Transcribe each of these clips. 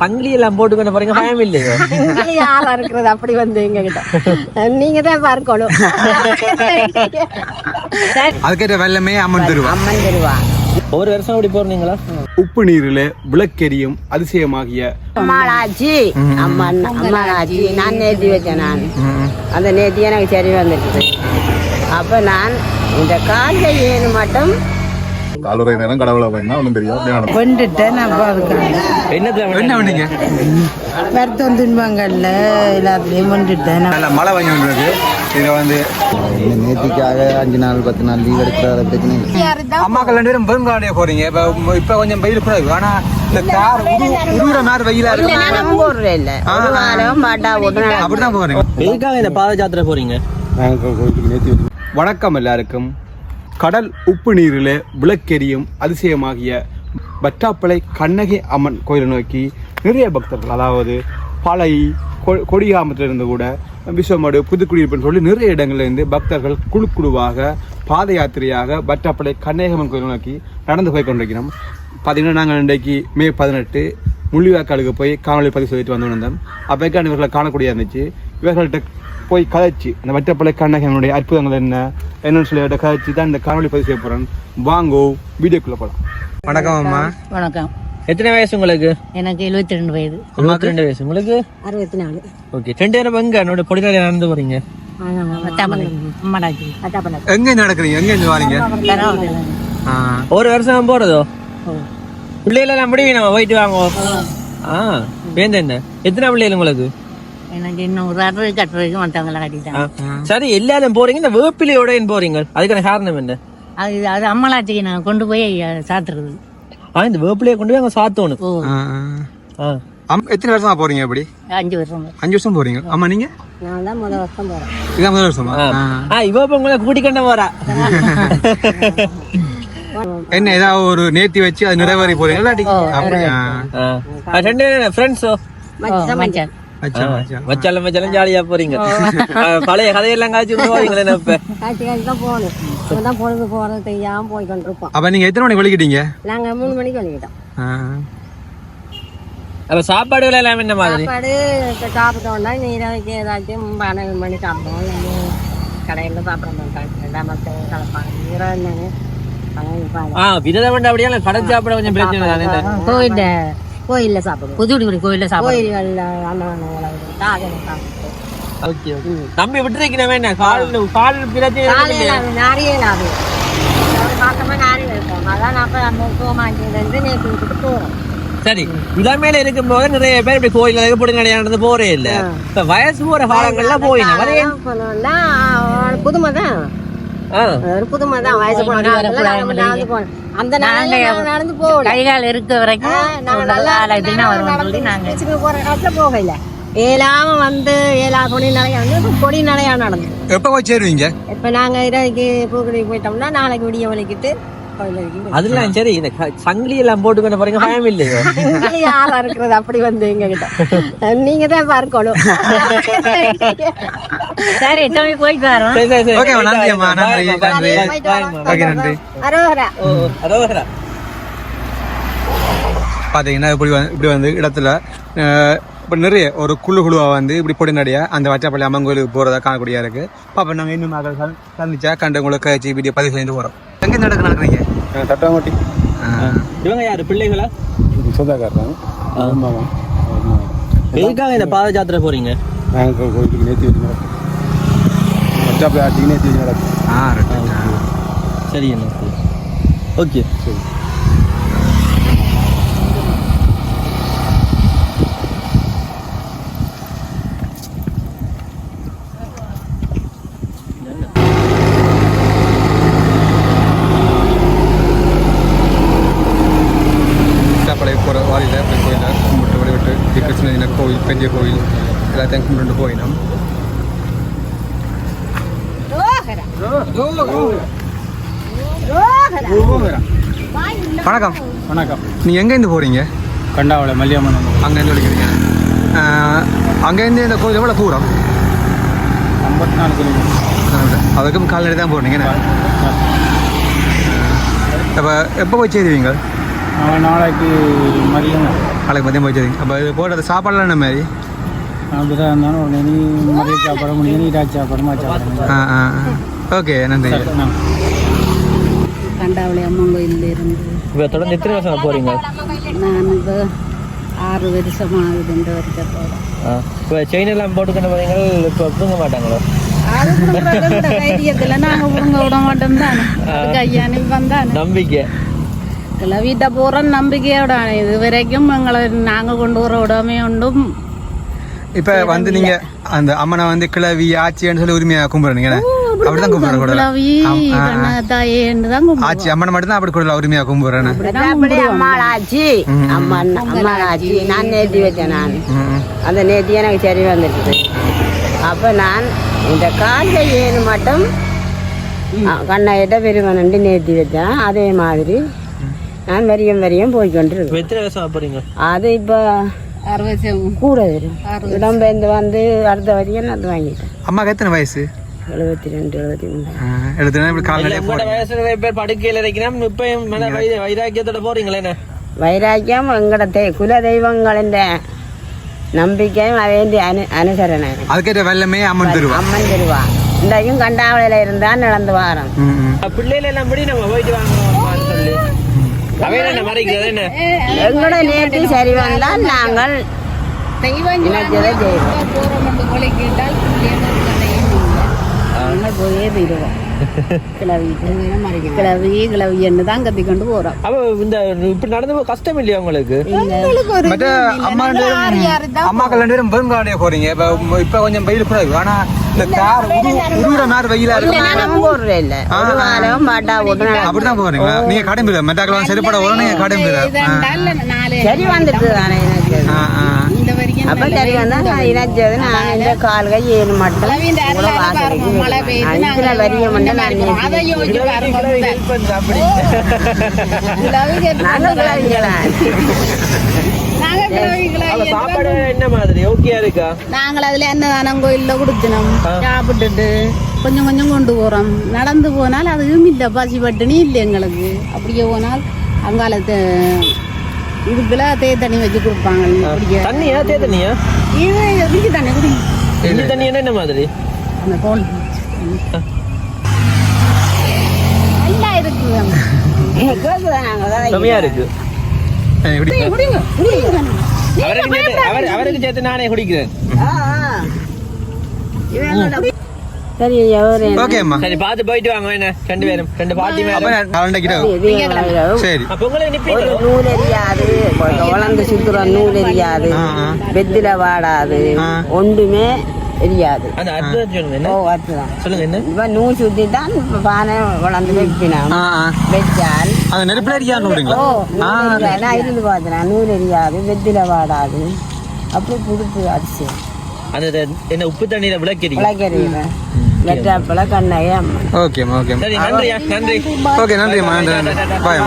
சங்கிலி எல்லாம் போட்டு கொண்டு போறீங்க பயம் இல்லையோ யாரா இருக்கிறது அப்படி வந்து எங்க கிட்ட நீங்க தான் பார்க்கணும். அதுக்கேற்ற வெள்ளமே அம்மன் தருவா. அம்மன் தருவா. ஒரு வருஷம் அப்படி போறீங்களா? உப்பு நீரில் விளக்கெரியும் அதிசயமாகிய அம்மாளாச்சி அம்மன் அம்மாளாச்சி நான் நேர்த்தி வச்சேன் நான். அந்த நேர்த்தி எனக்கு சரி வந்துடுச்சு அப்ப நான் இந்த ஏழு மட்டும் காலுரை நேரம் கடவுளை வேணா ஒன்றும் தெரியும் கொண்டுட்டேன் என்ன பண்ணீங்க வருத்தம் துன்பங்கள்ல எல்லாத்துலேயும் கொண்டுட்டேன். நல்ல மழை வாங்கி இதை வந்து நேத்திக்காக அஞ்சு நாள் பத்து நாள் லீவ் எடுக்கிற பிரச்சனை அம்மாக்கள் ரெண்டு பேரும் பெருங்காடிய போறீங்க. இப்ப இப்ப கொஞ்சம் வெயில் கூட ஆனா இந்த கார் உருவுற மாதிரி வெயிலா இருக்கு. நான் போடுறேன் இல்ல. அப்படிதான் போறீங்க. எதுக்காக இந்த பாத யாத்திரை போறீங்க வணக்கம் எல்லாருக்கும். கடல் உப்பு நீரில் விளக்கெரியும் அதிசயமாகிய பட்டாப்பளை கண்ணகி அம்மன் கோயிலை நோக்கி நிறைய பக்தர்கள் அதாவது பழை கொ- கொடியாமத்திலிருந்து கூட விஸ்வமடு புதுக்குடியிருப்புன்னு சொல்லி நிறைய இடங்கள்லேருந்து பக்தர்கள் குழு குழுவாக பாத யாத்திரையாக பட்டாப்பளை கண்ணகி கோயிலை நோக்கி நடந்து போய் கொண்டிருக்கிறோம். பார்த்தீங்கன்னா நாங்கள் இன்றைக்கு மே பதினெட்டு முள்ளிவாக்காலுக்கு போய் காணொலி பதிவு செய்துட்டு வந்து வந்தோம் அப்போக்கான இவர்களை காணக்கூடிய இருந்துச்சு? இவர்கள்ட்ட போய் கதைச்சு அந்த வட்டப்பள்ளி கண்ணகனுடைய அற்புதங்கள் என்ன என்னன்னு சொல்லி அவர்கிட்ட கதைச்சு தான் இந்த காணொலி பதிவு செய்ய போறேன். வாங்கோ வீடியோக்குள்ள போலாம். வணக்கம் அம்மா. வணக்கம். எத்தனை வயசு உங்களுக்கு? எனக்கு எழுபத்தி ரெண்டு வயது. இருபத்தி ரெண்டு வயசு. உங்களுக்கு? அறுபத்தி நாலு ஓகே. ரெண்டு பேரும் எங்க? என்னோட பொடிநாளி நடந்து போறீங்க? எங்க நடக்கிறீங்க? எங்க இருந்து வாரீங்க ஆ, ஒரு வருஷம் போறதோ? பிள்ளைகள் எல்லாம் முடியும் நம்ம போயிட்டு வாங்குவோம் ஆ. வேந்த என்ன? எத்தனை பிள்ளைகள் உங்களுக்கு? எனக்கு இன்னும் ஒரு அறுபது கட்டுறதுக்கு மற்றவங்களை கட்டிட்டாங்க. சரி எல்லாரும் போறீங்க இந்த வேப்பிலையோட போறீங்க. அதுக்கான காரணம் என்ன? அது அது அம்மலாச்சிக்கு நான் கொண்டு போய் சாத்துறது. ஆ இந்த வேப்பிலையை கொண்டு போய் அங்க சாத்தணும் எத்தனை வருஷமா போறீங்க அப்படி அஞ்சு வருஷம் அஞ்சு வருஷம் போறீங்க. ஆமா நீங்க? நான் தான் முதல் வருஷம் போறேன். இதான் முதல் வருஷமா? ஆ. ஆ. ஆ இவ இப்ப உங்களை கூட்டிக்கண்ட போறா. என்ன ஏதாவது ஒரு நேர்த்தி வச்சு அது நிறைவேறி போறீங்க இல்லாட்டி? அப்படியா? ஆ. ஆ, ரெண்டு ஃப்ரெண்ட்ஸோ மச்சான். மச்சான் அச்சா, அச்சா. வச்சாலும் வச்சாலும் ஜாலியா போறீங்க. பழைய கதையெல்லாம் காய்ச்சி போறீங்களே இப்ப காய்ச்சி காய்ச்சி தான் போகணும். பொழுது போகிறது தெரியாமல் போய் கொண்டிருப்போம் அப்ப நீங்க எத்தனை மணிக்கு வெளிக்கிட்டீங்க நாங்கள் மூணு மணிக்கு வந்துக்கிட்டோம் ஆ. அப்ப சாப்பாடுகள் எல்லாம் என்ன மாதிரி? சாப்பாடு சாப்பிட்டோம்னா நீராவிக்கு ஏதாச்சும் பன்னெண்டு மணி சாப்பிடுவோம். கடையில் சாப்பிட மாட்டாங்க. ரெண்டாம் மாதம் கலப்பாங்க. ஆ வேண்டாம் அப்படியே கடை சாப்பிட கொஞ்சம் பிரச்சனை தானே இந்த கோயில்ல கோயில்ல சாப்பிடுவோம். புதுக்குடி கோயில்ல சாப்பிடுவோம். கோயில்களில் அன்னதானம் தாகனம் சாப்பிட்டு ஓகே ஓகே. தம்பி விட்டுருக்கணும் என்ன கால் கால் பிரச்சனை நிறைய லாபம் மாசமா நிறைய இருக்கும் அதான் நான் அப்போ அந்த கோமாண்டியிலேருந்து நேற்று விட்டுட்டு போகிறோம் சரி இளமையில இருக்கும் போது நிறைய பேர் இப்படி கோயில் போட்டு நடந்து போறே இல்ல. இப்ப வயசு போற காலங்கள்ல போயின புதுமை தான் புதுமை தான் வயசு போனோம். அந்த நடந்து போகல. கைகால் இருக்க வரைக்கும் நாங்க நல்லா காலத்துல போகல. ஏழாம வந்து ஏழா கொடி நிலையா வந்து கொடி நிலையா நடந்து. எப்ப போய் சேருவீங்க? இப்ப போயிட்டோம்னா நாளைக்கு விடிய வலிக்கிட்டு அதெல்லாம் சரி இந்த சங்கிலி எல்லாம் போட்டு கொண்டு போறீங்க பயம் இல்லையோ யாரா இருக்கிறது அப்படி வந்து எங்க கிட்ட நீங்க தான் பார்க்கணும் சரி தம்பி போயிட்டு வரோம் சரி, சரி, சரி. ஓகே நன்றி அம்மா. நன்றி நன்றி. ஓகே நன்றி. அதோ வரா. பார்த்தீங்கன்னா இப்படி வந்து இப்படி வந்து இடத்துல இப்போ நிறைய ஒரு குழு குழுவாக வந்து இப்படி பொடி நடையா அந்த வச்சப்பள்ளி அம்மன் கோயிலுக்கு போகிறதா காணக்கூடியா இருக்கு. பாப்பா நாங்கள் இன்னும் சந்திச்சா கண்டு உங்களுக்கு வீடியோ பதிவு செஞ்சு போகிறோம் எங்கே நடக்க நடக்கிறீங்க? தட்டாங்கோட்டி. இவங்க யாரு? பிள்ளைகளா? சொந்தக்காரன் ஆமாம் எதுக்காக இந்த பாத யாத்திரை போறீங்க? நாங்கள் கோயிலுக்கு நேர்த்தி வச்சு நடக்கும் பச்சாப்பிள்ளை ஆட்சிக்கு நேர்த்தி வச்சு நடக்கும் ஆ ரைட் சரி என்ன ஓகே. சரி வச்சப்பள்ளி போகிற வாரியில் இப்படி கோயிலில் கும்பிட்டு வழிவிட்டு இப்படி கிருஷ்ணகிரி கோயில் எல்லாத்தையும் கும்பிட்டு போயினோம் வணக்கம் வணக்கம் நீங்கள் எங்கேருந்து போகிறீங்க கண்டாவளை மல்லியம்மன் அங்கேருந்து விളിக்கிறீங்க அங்கேருந்து இந்த கோயில் எவ்வளோ தூரம் ஐம்பத்தி நாலு கிலோமீட்டர் அதுக்கும் கால்நடை தான் போனீங்க அப்போ எப்போ போய் சேருவீங்க நாளைக்கு மதியம் நாளைக்கு மதியம் போயிட்டு அப்போ இது போடுறது சாப்பாடுலாம் என்ன மாதிரி அப்படிதான் இருந்தாலும் உடனே நீ மதிய சாப்பாடு முடிஞ்சு நீ ராஜ் சாப்பாடு மா சாப்பாடு ஆ ஆ ஓகே நன்றி கண்டாவளி அம்மன் கோயிலில் இருந்து இப்போ தொடர்ந்து எத்தனை வருஷம் போறீங்க நான் இப்போ ஆறு வருஷம் ஆகுது இந்த வருஷத்தோட இப்போ செயின் எல்லாம் போட்டுக்கிட்ட இப்போ தூங்க மாட்டாங்களோ நம்பிக்கை வீட்டை நம்பிக்கையோட இது வரைக்கும் எங்களை நாங்கள் கொண்டு வர விடாமே உண்டும் இப்போ வந்து நீங்க அந்த அம்மனை வந்து கிளவி ஆச்சின்னு சொல்லி உரிமையா கும்பிடுறீங்க அப்படிதான் கும்பிடுற கூட. ஆச்சி அம்மனை மட்டும் தான் அப்படி கூட உரிமையா கும்பிடுறேன் அம்மா நான் நேர்த்தி வச்சேன் நான். அந்த நேர்த்தி எனக்கு சரி வந்துடுச்சு. அப்போ நான் இந்த காலில் ஏழு மட்டும் கண்ணாயிட்ட பெருமனண்டு நேர்த்தி வச்சேன் அதே மாதிரி நான் வரியம் வரியம் வருஷம் போறீங்க அது இப்போ ஆறு வருஷம் கூட வரும். இடம்பெயர்ந்து வந்து அடுத்த வரையும் நான் வாங்கிட்டேன் அம்மாக்கு எத்தனை வயசு? எழுபத்தி ரெண்டு எழுபத்தி மூணு வயசுல பேர் படுக்கையில் இருக்கிறோம் இப்போ வைராக்கியத்தோட போறீங்களே வைராக்கியம் எங்கட தெ- குல தெய்வங்களின் நம்பிக்கையும் அவேண்டி அனு அனுசரணை. அதுக்கேற்ற வெள்ளமே அம்மன் தருவா? அம்மன் தருவா. இன்றைக்கும் கண்டாவளையில இருந்தா நடந்து வாரம். பிள்ளைகள் எல்லாம் படி நம்ம போயிட்டு சொல்லி எங்கட நேற்று சரி வந்தால் நாங்கள் போயே மற்ற அம்மா பெருங்காலையே போறீங்க. இப்ப கொஞ்சம் இருக்கு. ஆனா இந்த கார் உருவுற மாதிரி வெயிலா இருக்கு. அப்படிதான் போறீங்களா? நீங்க கடம்பில மெட்டாக்கெல்லாம் சரிப்பட வரும் நீங்க கடம்பில சரி வந்துட்டு தானே எனக்கு. இந்த வரைக்கும் அப்ப சரி வந்தா நான் இணைச்சது நான் இந்த கால்கை ஏழு மட்டும் இதுல வரிய மட்டும் நான் அதை சாப்பாடு என்ன மாதிரி? ஓகேயா இருக்கா? நாங்கள் அதில் அன்னதானம் கோயிலில் கொடுத்தினோம். சாப்பிட்டுட்டு கொஞ்சம் கொஞ்சம் கொண்டு போகிறோம் நடந்து போனால் அதுவும் இல்லை பசி பட்டினி இல்லை எங்களுக்கு. அப்படியே போனால் அங்காலத்து இதுக்குள்ள தே தண்ணி வச்சு கொடுப்பாங்க. தண்ணியா? தே தண்ணியா? இது எதுக்கு தண்ணி குடி இந்த தண்ணி என்ன மாதிரி? அந்த கோல் நல்லா செமையா இருக்கு. அவருக்கு சேர்த்து நானே குடிக்கிறேன். ஆ, ஆ. இவங்களோட- சரி எவரு ஓகே அம்மா. சரி பார்த்து போயிட்டு வாங்க என்ன? ரெண்டு பேரும். ரெண்டு பாட்டி? சரி நூல் எரியாது வளர்ந்து சுத்துற நூல் எரியாது. வெத்தில வாடாது. ஒன்றுமே எரியாது. அந்த அர்த்தம் சொல்லுங்க ஓ என்ன அதுதான் சொல்லுங்க என்ன? இப்ப நூல் சுத்தி தான் பானை வளர்ந்து வைப்பினான் ஆ ஆ. வச்சால் அந்த நெருப்புல எரியாது. நான் இருந்து பார்த்தேன் நூல் எரியாது வெத்தில வாடாது. அப்படி புதுப்பு அரிசி. அந்த என்ன உப்பு தண்ணியில விளக்கிறீங்க விளக்கறிவேன் வெட்டாப்பழ கண்ணாய அம்மா. ஓகேம்மா ஓகேம்மா சரி நன்றியா நன்றி. ஓகே நன்றிம்மா நன்றி நன்றி. பாய்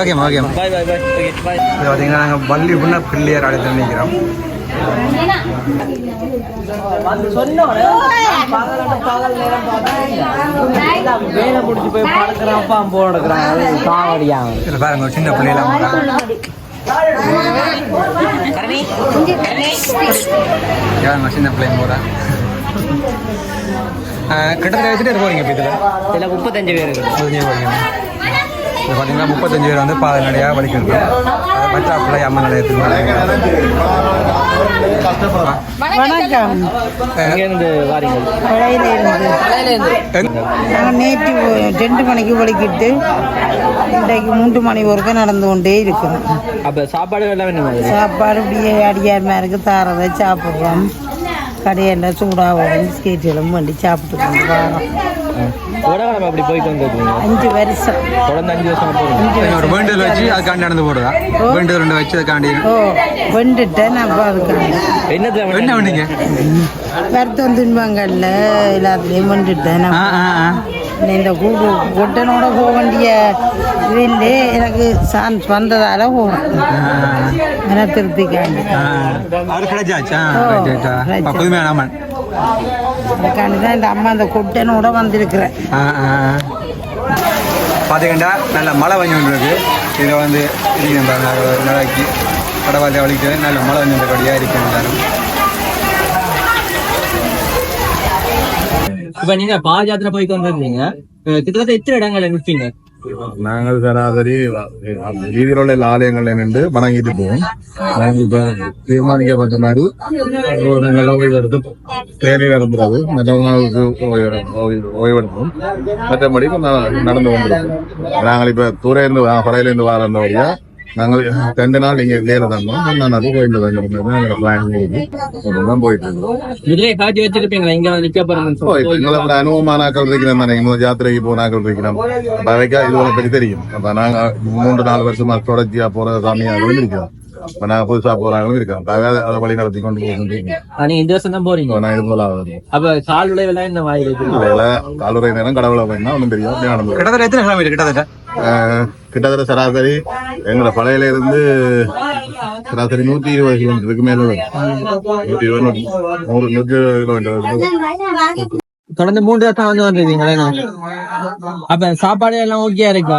ஓகேம்மா ஓகேம்மா பாய் பாய். பாய் ஓகே பாய் பார்த்தீங்கன்னா நாங்கள் பள்ளி பிள்ளையார் அழைத்து நிற்கிறோம். இதில் பாருங்க ஒரு சின்ன பிள்ளைலாம் போகிறாங்க யாருங்க சின்ன பிள்ளைங்க போகிறா கிட்டத்தட்ட வச்சுட்டு போறீங்க இப்போ இதில். முப்பத்தஞ்சு பேர் முப்பத்தஞ்சு போறீங்க இது பார்த்தீங்கன்னா முப்பத்தஞ்சு பேர் வந்து பாதை நடையாக வலிக்கிறது மற்ற பிள்ளை அம்மா நிலையத்துக்கு வணக்கம். நாங்கள் நேற்று ரெண்டு மணிக்கு ஒழிக்கிட்டு இன்றைக்கு மூன்று மணி வரைக்கும் நடந்து கொண்டே இருக்கிறோம் அப்ப சாப்பாடு எல்லாம் சாப்பாடு இப்படியே அடியார்மாருக்கு தாரதை சாப்பிட்றோம். கடையில் சூடாகவும் பிஸ்கெட்டுகளும் வண்டி சாப்பிட்டு வரோம் உடகாலம் அப்படி போயிட்டு வந்துருக்கீங்க அஞ்சு வருஷம். தொடர்ந்து அஞ்சு வருஷம் போகுது. ஒரு வேண்டுதல் வச்சு அதுக்காண்டி நடந்து போடுறதா வேண்டுதல் ரெண்டு வச்சு அதுக்காண்டி ஓ வெண்டுட்டேன் நான் அதுக்காக என்னத்துல என்ன பண்ணீங்க வருத்தம் துன்பங்கள்ல எல்லாத்துலேயும் வெண்டுட்டேன் ஆ நான் இந்த கூடு கொட்டனோட போக வேண்டிய இதிலே எனக்கு சான்ஸ் வந்ததால போகிறேன் மன திருப்திக்காண்டி. புதுமையான அதுக்காண்டி தான் இந்த அம்மா அந்த கொட்டனோட வந்திருக்கிறேன். பார்த்தீங்கன்னா நல்ல மழை வந்து இருக்கு இதை வந்து இது நம்ம நடக்கி கடவாளி வலிக்கிறது நல்ல மழை நின்றபடியாக இருக்கு எல்லாரும். இப்ப நீங்க பாதயாத்திரை போய் கொண்டிருக்கீங்க அஹ் கிட்டத்தட்ட எத்தனை இடங்கள் நிற்பீங்க நாங்கள் சராசரி வீதியில் உள்ள ஆலயங்கள் நின்று வணங்கிட்டு போவோம். நாங்கள் இப்ப தீர்மானிக்கப்பட்ட மாதிரி ஒரு நல்ல ஓய்வு எடுத்து தேநீர் நடந்துறது மற்றவங்களுக்கு ஓய்வு- ஓய்வெடுப்போம். மற்றபடி நடந்து கொண்டிருக்கோம். நாங்கள் இப்ப தூரையிலிருந்து இருந்து படையில இருந்து வர வழியா நாங்கள் ரெண்டு நாள் இங்க வேலை தந்தோம் நான் அது கோயில் எங்களை பிளான் பண்ணி தான் போயிட்டு இருக்கோம் இதுலயே காட்டி வச்சிருப்பீங்களா இங்க வந்து நிக்க போறேன்னு ஓ, இப்ப எங்களை விட அனுபவமானாக்கள் இருக்கிறோம் தானே முதல் ஜாத்திரைக்கு போனாக்கள் இருக்கிறோம் அவைக்கா இது உனக்கு பற்றி தெரியும் அப்ப நாங்க மூன்று நாலு வருஷமா தொடர்ச்சியா போற சாமியாகவும் இருக்கிறோம் இப்ப நாங்க புதுசா போறாங்களும் இருக்கோம் அதை அதை வழி நடத்தி கொண்டு போகின்றீங்க நீங்க இந்த வருஷம் தான் போறீங்க நான் இது போல ஆகுது அப்ப கால் விளைவெல்லாம் என்ன வேலை காலுரை நேரம் கடவுளை போயினா ஒன்றும் தெரியும். கிட்டத்தட்ட எத்தனை கிலோமீட்டர் கிட்டத்தட்ட கிட்டத்தட்ட சராசரி எங்களை பழையில இருந்து சராசரி நூத்தி இருபது கிலோமீட்டருக்கு மேல நூத்தி இருபது நூறு நூத்தி இருபது கிலோமீட்டர் தொடர்ந்து மூன்று வருஷம் வந்து வந்துருக்கீங்களா அப்ப சாப்பாடு எல்லாம் ஓகே இருக்கா.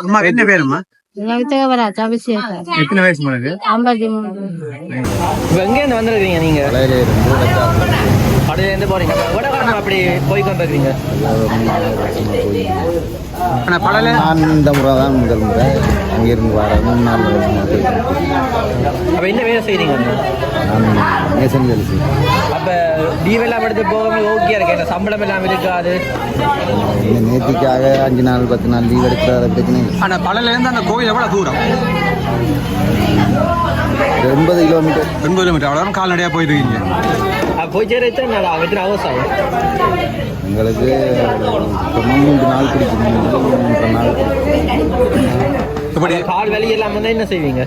அம்மா என்ன பேருமா எத்தனை வயசு எங்க இருந்து வந்திருக்கீங்க நீங்க? படையில இருந்து போறீங்க. காலம் அப்படி போய் கொண்டிருக்கீங்க ஆனால் பழைய நான் இந்த முறை தான் முதல் முறை அங்கிருந்து வர மூணு போயிட்டு அப்ப என்ன வேலை செய்றீங்க நான் நேசன் வேலை செய்கிறேன் அப்ப லீவ் எல்லாம் எடுத்து போகும்போது ஓகே இருக்கு என்ன சம்பளம் எல்லாம் இருக்காது இந்த நேர்த்திக்காக அஞ்சு நாள் பத்து நாள் லீவ் எடுக்கிற பிரச்சனை ஆனால் அந்த கோயில் எவ்வளோ தூரம்? எண்பது கிலோமீட்டர் எண்பது கிலோமீட்டர் அவ்வளோ கால்நடையாக போயிட்டு இருக்கீங்க அப்ப போய் சேர எத்தனை நாள் ஆகும் எத்தனை ஹவர்ஸ் ஆகும் எங்களுக்கு மூன்று நாள் பிடிக்கும் மூன்று நாள் இப்படி கால் வலி எல்லாம் வந்தா என்ன செய்வீங்க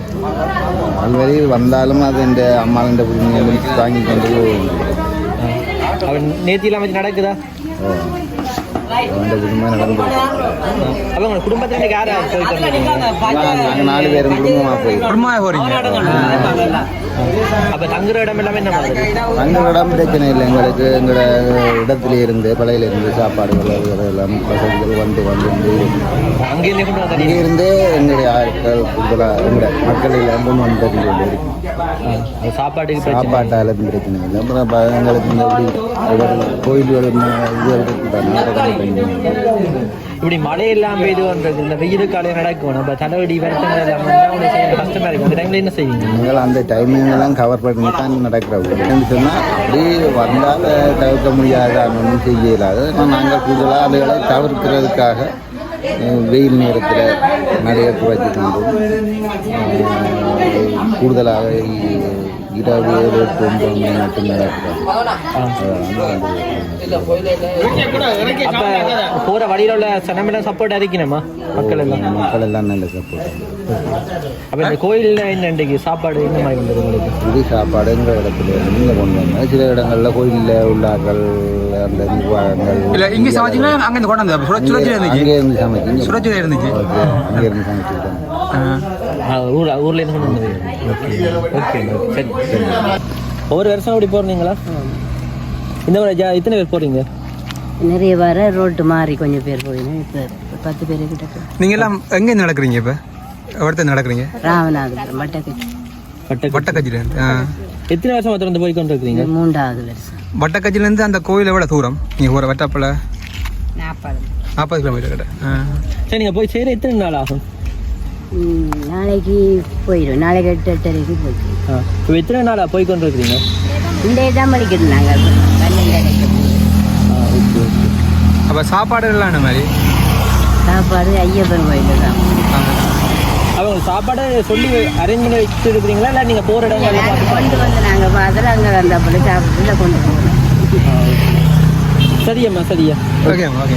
ஆல்ரெடி வந்தாலும் அது இந்த அம்மாவின் புரிமையை தாங்கி கொண்டு. அவன் நேத்தி எல்லாம் வச்சு நடக்குதா அந்த அவன் நடந்து அப்ப நாங்கள் நாலு பேரும் குடும்பமாக போய் குடும்பமாக போகிறீங்க தங்குற இடம் எல்லாமே என்ன தங்குற இடம் பிரச்சனை இல்லை. எங்களுக்கு எங்களோட இடத்துல இருந்து பழையில இருந்து சாப்பாடுகள் எல்லாம் வசதிகள் வந்து வந்து வந்து அங்கிருந்து இருந்தே எங்களுடைய ஆட்கள் கூடுதலாக எங்களுடைய மக்கள் எல்லாம் வந்து இருக்கு சாப்பாட்டுக்கு பிரச்சனை சாப்பாட்டால் பிரச்சனை இல்லை அப்புறம் எங்களுக்கு இந்த கோயில்கள் இது இப்படி மழை எல்லாம் பெய்து வந்தது. இந்த வெயில் காலையில் நடக்கும். நம்ம தலைவடி வருத்தங்கள் எல்லாம் செய்ய கஷ்டமா இருக்கும். அந்த டைம்ல என்ன செய்வீங்க? நீங்கள் அந்த டைமிங் எல்லாம் கவர் பண்ணி தான் நடக்கிறது சொன்னால் அப்படி வந்தால் தவிர்க்க முடியாத ஒன்றும் செய்ய இல்லாது நாங்கள் கூடுதலாக அதுகளை தவிர்க்கிறதுக்காக வெயில் நேரத்தில் நிறைய குறைச்சி கொண்டும் கூடுதலாக இரவு ஏழு எட்டு ஒன்பது மணி மட்டும் நடக்கிறோம் அப்ப போற வழியில உள்ள சனமெல்லாம் சப்போர்ட் அறிக்கணுமா மக்கள் எல்லாம் மக்கள் எல்லாம் நல்ல சப்போர்ட் அப்ப இந்த கோயில்ல என்ன சாப்பாடு என்ன மாதிரி உங்களுக்கு இது சாப்பாடுங்கிற இடத்துல இருந்து கொண்டு வந்தோம் சில இடங்களில் கோயிலில் உள்ளார்கள் அந்த நிர்வாகங்கள் இல்லை இங்கே சமைச்சிங்களா அங்கே இருந்து சுழற்சி இருந்துச்சு அங்கே இருந்து சமைச்சு சுழற்சி இருந்துச்சு அங்கே இருந்து சமைச்சிருக்காங்க ஆ, ஊர் ஊர்ல இருந்து கொண்டு வந்தது. ஓகே ஓகே சரி ஒவ்வொரு வருஷம் அப்படி போறீங்களா? இந்த மாதிரி ஜா- இத்தனை பேர் போறீங்க? நிறைய வர ரோட்டு மாறி கொஞ்சம் பேர் போயினேன் இப்போ பத்து பேர் கிட்ட. நீங்கள் எல்லாம் எங்கே நடக்கிறீங்க இப்போ? எவ்வளோ நடக்கிறீங்க? ராமநாதபுரம் மட்டக்கச்சி வட்ட வட்டக்கச்சிலேருந்து ஆ. எத்தனை வருஷம் தொடர்ந்து போய் கொண்டு இருக்கிறீங்க மூன்றாவது வருஷம். வட்டக்கச்சிலேருந்து அந்த கோயில் எவ்வளோ தூரம். நீங்கள் ஒரு வட்டப்பில் நாற்பது. நாற்பது கிலோமீட்டர் கிட்ட ஆ. சரி நீங்க போய் சேர எத்தனை நாள் ஆகும்? நாளைக்கு போயிடும். நாளைக்கு எட்டு எட்டரைக்கு போயிடும். ஆ, இப்போ எத்தனை நாளா போய் கொண்டு இருக்கிறீங்க இந்த இதான் படிக்கணும் நாங்கள் பன்னெண்டு அப்போ சாப்பாடுகள்லாம் என்ன மாதிரி? சாப்பாடு ஐயப்பன் கோயில் தான். அவங்க சாப்பாடை சொல்லி அரேஞ்ச் பண்ணி வச்சு இருக்கிறீங்களா இல்லை நீங்கள் போகிற பார்த்து கொண்டு வந்து நாங்கள் பார்த்துட்டு அங்கே வந்தப்போ சாப்பிட்டு கொண்டு போகிறோம் சரியம்மா சரியா. Okay okay